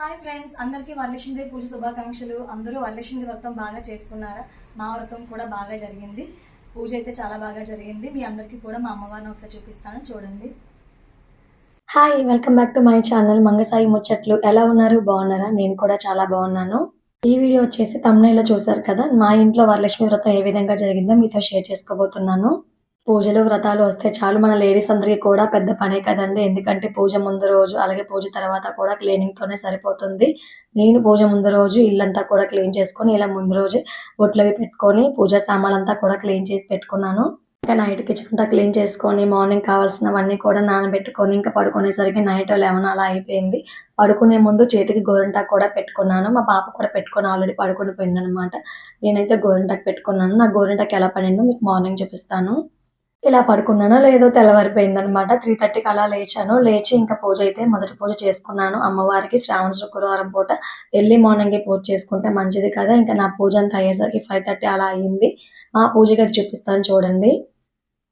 Hi friends అందరికీ వరలక్ష్మీదేవి పూజ శుభాకాంక్షలు. అందరూ వరలక్ష్మి వ్రతం బాగా చేసుకున్నారా? మా వ్రతం కూడా బాగా జరిగింది. పూజ అయితే చాలా బాగా జరిగింది. మీ అందరికీ కూడా మా అమ్మవారిని ఒకసారి చూపిస్తాను. చూడండి. Hi welcome back to my channel Mangasai ముచ్చట్లు. ఎలా ఉన్నారు? బాగున్నారా? నేను కూడా చాలా బాగున్నాను. ఈ వీడియో వచ్చేసి తమిళలో చూసారు కదా? మా ఇంట్లో వరలక్ష్మి వ్రతం ఏ విధంగా జరిగిందో మీతో షేర్ చేసుకోబోతున్నాను. పూజలు వ్రతాలు వస్తే చాలు. మన లేడీస్ అందరికీ కూడా పెద్ద పనే కదండి. ఎందుకంటే పూజ ముందు రోజు అలాగే పూజ తర్వాత కూడా క్లీనింగ్ తోనే సరిపోతుంది. నేను పూజ ముందు రోజు ఇల్లంతా కూడా క్లీన్ చేసుకొని ఇలా ముందు రోజు బొట్లవి పెట్టుకొని పూజా సామాన్లంతా కూడా క్లీన్ చేసి పెట్టుకున్నాను. ఇంకా నైట్ కిచెన్ అంతా క్లీన్ చేసుకొని మార్నింగ్ కావాల్సినవన్నీ కూడా నానబెట్టుకొని ఇంకా పడుకునేసరికి నైట్ లెవెన్ అలా అయిపోయింది. పడుకునే ముందు చేతికి గోరింటాకు కూడా పెట్టుకున్నాను. మా పాప కూడా పెట్టుకొని ఆల్రెడీ పడుకొని పోయిందనమాట నేనైతే గోరింటాకు పెట్టుకున్నాను. నా గోరింటాకు ఎలా పడిందో మీకు మార్నింగ్ చూపిస్తాను. ఇలా పడుకున్నానో లేదో తెల్లవారిపోయిందనమాట త్రీ థర్టీకి అలా లేచాను. లేచి ఇంకా పూజ అయితే మొదటి పూజ చేసుకున్నాను. అమ్మవారికి శ్రావణ శుక్రవారం పూట ఎర్లీ మార్నింగ్ పూజ చేసుకుంటే మంచిది కదా. ఇంకా నా పూజ అంతా అయ్యేసరికి ఫైవ్ థర్టీ అలా అయ్యింది మా పూజ గది చూపిస్తాను చూడండి.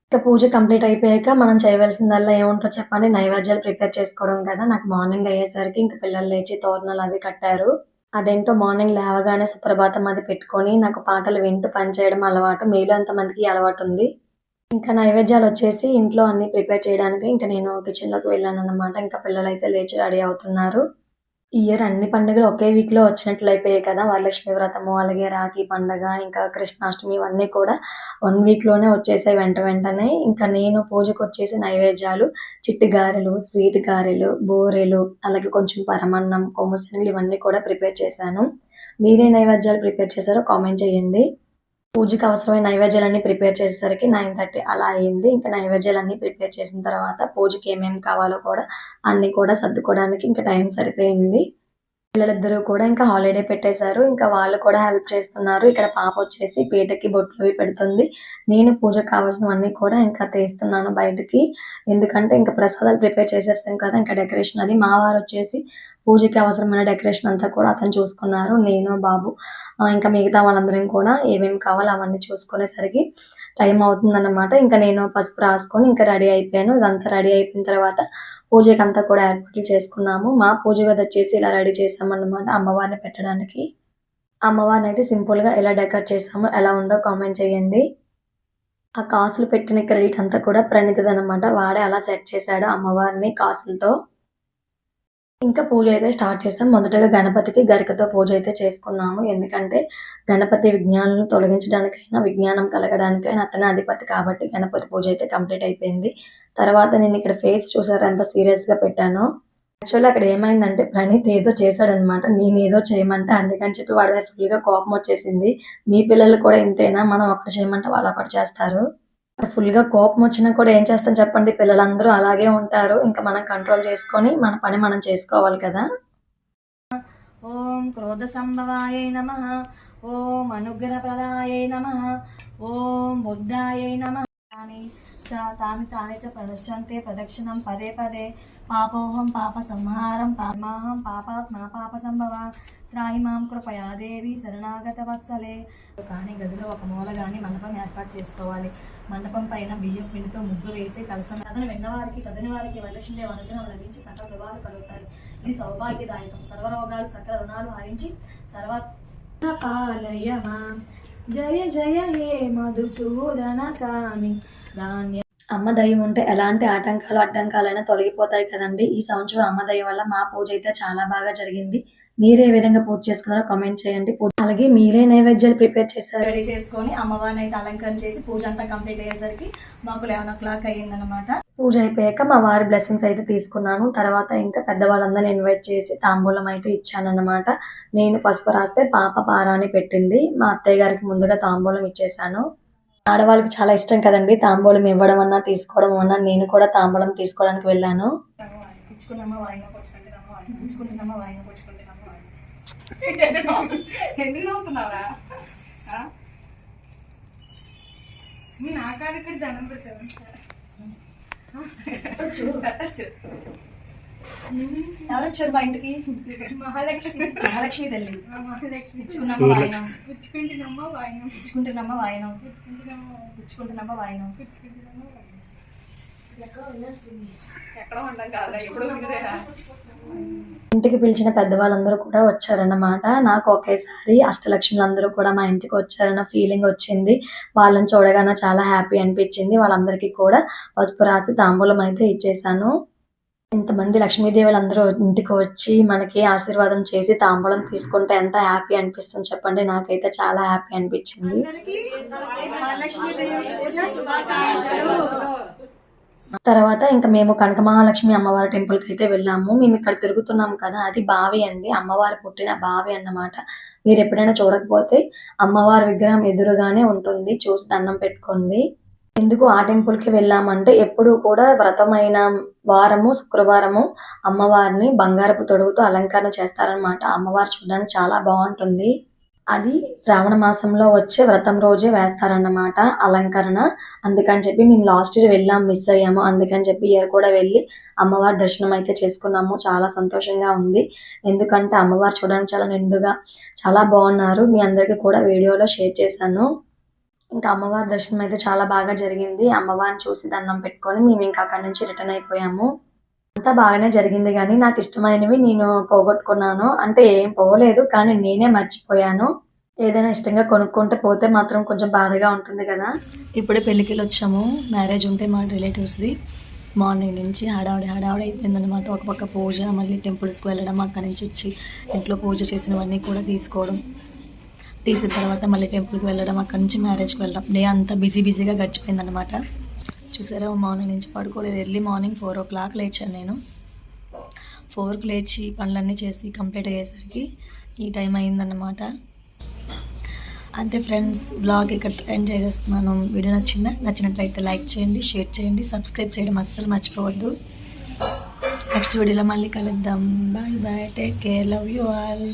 ఇంకా పూజ కంప్లీట్ అయిపోయాక మనం చేయవలసిందల్లా ఏముంటో చెప్పండి. నైవేద్యాలు ప్రిపేర్ చేసుకోవడం కదా. నాకు మార్నింగ్ అయ్యేసరికి ఇంకా పిల్లలు లేచి తోరణాలు అవి కట్టారు. అదేంటో మార్నింగ్ లేవగానే సుప్రభాతం అది పెట్టుకొని నాకు పాటలు వింటూ పనిచేయడం అలవాటు. మీలో ఎంతమందికి అలవాటు ఉంది? ఇంకా నైవేద్యాలు వచ్చేసి ఇంట్లో అన్ని ప్రిపేర్ చేయడానికి ఇంకా నేను కిచెన్లోకి వెళ్ళాను అనమాట ఇంకా పిల్లలు అయితే లేచి రెడీ అవుతున్నారు. ఈ ఇయర్ అన్ని పండుగలు ఒకే వీక్లో వచ్చినట్లు అయిపోయాయి కదా. వరలక్ష్మి వ్రతము అలాగే రాఖీ పండగ ఇంకా కృష్ణాష్టమి ఇవన్నీ కూడా వన్ వీక్లోనే వచ్చేసాయి వెంట వెంటనే. ఇంకా నేను పూజకు వచ్చేసి నైవేద్యాలు చిట్టి గారెలు స్వీట్ గారెలు బూరెలు అలాగే కొంచెం పరమన్నం కొమ్ముశనగలు ఇవన్నీ కూడా ప్రిపేర్ చేశాను. మీరే నైవేద్యాలు ప్రిపేర్ చేశారో కామెంట్ చేయండి. పూజకి అవసరమైన నైవేద్యాలన్నీ ప్రిపేర్ చేసేసరికి నైన్ థర్టీ అలా అయింది. ఇంకా నైవేద్యాలన్నీ ప్రిపేర్ చేసిన తర్వాత పూజకి ఏమేమి కావాలో కూడా అన్ని కూడా సర్దుకోవడానికి ఇంకా టైం సరిపోయింది. పిల్లలిద్దరూ కూడా ఇంకా హాలిడే పెట్టేశారు. ఇంకా వాళ్ళు కూడా హెల్ప్ చేస్తున్నారు. ఇక్కడ పాప వచ్చేసి పీటకి బొట్లు అవి పెడుతుంది. నేను పూజకు కావాల్సినవన్నీ కూడా ఇంకా తీస్తున్నాను బయటకి. ఎందుకంటే ఇంకా ప్రసాదాలు ప్రిపేర్ చేసేస్తాం కదా ఇంకా డెకరేషన్ అది. మా వారు వచ్చేసి పూజకి అవసరమైన డెకరేషన్ అంతా కూడా అతను చూసుకున్నారు. నేను బాబు ఇంకా మిగతా వాళ్ళందరం కూడా ఏమేమి కావాలో అవన్నీ చూసుకునేసరికి టైం అవుతుందన్నమాట. ఇంకా నేను పసుపు రాసుకొని ఇంకా రెడీ అయిపోయాను. ఇదంతా రెడీ అయిపోయిన తర్వాత పూజకి కూడా ఏర్పాట్లు చేసుకున్నాము. మా పూజ గది వచ్చేసి ఇలా రెడీ చేసామన్నమాట అమ్మవారిని పెట్టడానికి. అమ్మవారిని అయితే సింపుల్గా ఎలా డెకరేట్ చేసామో ఎలా ఉందో కామెంట్ చేయండి. ఆ కాసులు పెట్టిన క్రెడిట్ అంతా కూడా ప్రణీతదనమాట వాడే అలా సెట్ చేశాడు అమ్మవారిని కాసులతో. ఇంకా పూజ అయితే స్టార్ట్ చేసాం. మొదటగా గణపతికి గరికతో పూజ అయితే చేసుకున్నాము. ఎందుకంటే గణపతి విజ్ఞానాలను తొలగించడానికైనా విజ్ఞానం కలగడానికైనా అతనే అధిపతి కాబట్టి గణపతి పూజ అయితే కంప్లీట్ అయిపోయింది. తర్వాత నేను ఇక్కడ ఫేస్ చూసారు ఎంత సీరియస్గా పెట్టాను. యాక్చువల్లీ అక్కడ ఏమైందంటే ప్రణీత్ ఏదో చేశాడనమాట. నేను ఏదో చేయమంటే అందుకని చెప్పి వాడి ఫుల్గా కోపం వచ్చేసింది. మీ పిల్లలు కూడా ఇంతేనా? మనం ఒకటి చేయమంటే వాళ్ళు ఒకటి చేస్తారు. ఫుల్గా కోపం వచ్చినా కూడా ఏం చేస్తాం చెప్పండి? పిల్లలందరూ అలాగే ఉంటారు. ఇంకా మనం కంట్రోల్ చేసుకొని మన పని మనం చేసుకోవాలి కదా. ఓం క్రోధ సంభవాయ నమ. ఓం అనుగ్రహ ప్రదాయ నమ. ఓం బుద్ధాయ నమ. చ తాను తానే చ ప్రదర్శంతే. ప్రదక్షిణం పదే పదే. పాపోహం పాప సంహారం పామాహం పాపాత్ మా పాప సంభవ. త్రాయి మాం కృపయా దేవి శరణాగత వత్సలే. కానీ గదిలో ఒక మూల కానీ మండపం ఏర్పాటు చేసుకోవాలి. మండపం పైన బియ్యం పిండితో ముగ్గు వేసి కలసం అతను విన్నవారికి చదివిన వారికి వరలక్ష్మీ అనుగ్రహం లభించి సకల వివాహాలు కలుగుతాయి. ఇది సౌభాగ్యదాయకం. సర్వరోగాలు సకల రుణాలు హరించి సర్వ పాలయమా. జయ జయ హే మధుసూదన కామి. ధాన్య అమ్మ దయ్యం ఉంటే ఎలాంటి ఆటంకాలు అడ్డంకాలైనా తొలగిపోతాయి కదండి. ఈ సంవత్సరం అమ్మ దయ్యం వల్ల మా పూజ అయితే చాలా బాగా జరిగింది. మీరే ఏ విధంగా పూజ చేసుకున్నారో కామెంట్ చేయండి. అలాగే మీరే నైవేద్యాలు ప్రిపేర్ చేశారు. రెడీ చేసుకొని అమ్మవారిని అయితే అలంకరణ చేసి పూజ అంతా కంప్లీట్ అయ్యేసరికి మాకు లెవెన్ ఓ క్లాక్ అయ్యిందనమాట పూజ అయిపోయాక మా వారి బ్లెస్సింగ్స్ అయితే తీసుకున్నాను. తర్వాత ఇంకా పెద్దవాళ్ళందరిని ఇన్వైట్ చేసి తాంబూలం అయితే ఇచ్చానన్నమాట. నేను పసుపు రాస్తే పాప పారాని పెట్టింది. మా అత్తయ్య గారికి ముందుగా తాంబూలం ఇచ్చేసాను ఆడవాళ్ళకి చాలా ఇష్టం కదండి. తాంబూలం ఇవ్వడం అన్నా తీసుకోవడం అన్నా నేను కూడా తాంబూలం తీసుకోవడానికి వెళ్ళాను? మీ నాకాలు ఇక్కడ జనం పెట్టారు పెట్టచ్చు ఎవరు వచ్చారు మా ఇంటికి? మహాలక్ష్మి. మహాలక్ష్మి తల్లి. వాయినం? వాయినం? వాయినం? వాయినం? ఇంటికి పిలిచిన పెద్దవాళ్ళందరూ కూడా వచ్చారన్నమాట. నాకు ఒకేసారి అష్టలక్ష్ములు అందరూ కూడా మా ఇంటికి వచ్చారన్న ఫీలింగ్ వచ్చింది. వాళ్ళని చూడగానే చాలా హ్యాపీ అనిపించింది. వాళ్ళందరికీ కూడా పసుపు రాసి తాంబూలం అయితే ఇచ్చేసాను. ఇంతమంది లక్ష్మీదేవులు అందరూ ఇంటికి వచ్చి మనకి ఆశీర్వాదం చేసి తాంబూలం తీసుకుంటే ఎంత హ్యాపీ అనిపిస్తుంది చెప్పండి. నాకైతే చాలా హ్యాపీ అనిపించింది. తర్వాత ఇంకా మేము కనక మహాలక్ష్మి అమ్మవారి టెంపుల్కి అయితే వెళ్ళాము. మేము ఇక్కడ తిరుగుతున్నాం కదా అది బావి అండి. అమ్మవారు పుట్టిన బావి అన్నమాట. మీరు ఎప్పుడైనా చూడకపోతే అమ్మవారి విగ్రహం ఎదురుగానే ఉంటుంది. చూసి దండం పెట్టుకోండి. ఎందుకు ఆ టెంపుల్కి వెళ్ళామంటే ఎప్పుడు కూడా వ్రతమైన వారము శుక్రవారము అమ్మవారిని బంగారపు తొడుగుతో అలంకరణ చేస్తారనమాట అమ్మవారు చూడడానికి చాలా బాగుంటుంది. అది శ్రావణ మాసంలో వచ్చే వ్రతం రోజే వేస్తారన్నమాట అలంకరణ. అందుకని చెప్పి మేము లాస్ట్ ఇయర్ వెళ్ళాం మిస్ అయ్యాము. అందుకని చెప్పి ఇయర్ కూడా వెళ్ళి అమ్మవారి దర్శనం అయితే చేసుకున్నాము. చాలా సంతోషంగా ఉంది. ఎందుకంటే అమ్మవారు చూడడానికి చాలా నిండుగా చాలా బాగున్నారు. మీ అందరికీ కూడా వీడియోలో షేర్ చేశాను. ఇంకా అమ్మవారి దర్శనం అయితే చాలా బాగా జరిగింది. అమ్మవారిని చూసి దండం పెట్టుకొని మేము ఇంకా అక్కడి నుంచి రిటర్న్ అయిపోయాము. అంతా బాగానే జరిగింది కానీ నాకు ఇష్టమైనవి నేను పోగొట్టుకున్నాను. అంటే ఏం పోలేదు కానీ నేనే మర్చిపోయాను. ఏదైనా ఇష్టంగా కొనుక్కుంటే పోతే మాత్రం కొంచెం బాధగా ఉంటుంది కదా. ఇప్పుడే పెళ్ళికి వచ్చాము. మ్యారేజ్ ఉంటే మా రిలేటివ్స్ది మార్నింగ్ నుంచి హడావిడి హడావిడి అయిపోయిందనమాట ఒక పక్క పూజ మళ్ళీ టెంపుల్స్కి వెళ్ళడం అక్కడి నుంచి వచ్చి ఇంట్లో పూజ చేసినవన్నీ కూడా తీసుకోవడం. తీసిన తర్వాత మళ్ళీ టెంపుల్కి వెళ్ళడం అక్కడి నుంచి మ్యారేజ్కి వెళ్ళడం డే అంతా బిజీ బిజీగా గడిచిపోయిందనమాట చూసారా మార్నింగ్ నుంచి పడుకోలేదు. Early morning four o'clock లేచాను నేను. ఫోర్కి లేచి పనులన్నీ చేసి కంప్లీట్ అయ్యేసరికి ఈ టైం అయిందన్నమాట అంతే ఫ్రెండ్స్ బ్లాగ్ ఇక్కడ ఎండ్ చేసేస్తున్నాను. వీడియో నచ్చిందా? నచ్చినట్లయితే లైక్ చేయండి షేర్ చేయండి సబ్స్క్రైబ్ చేయడం అస్సలు మర్చిపోవద్దు. నెక్స్ట్ వీడియోలో మళ్ళీ కలుద్దాం. Bye bye take care love you all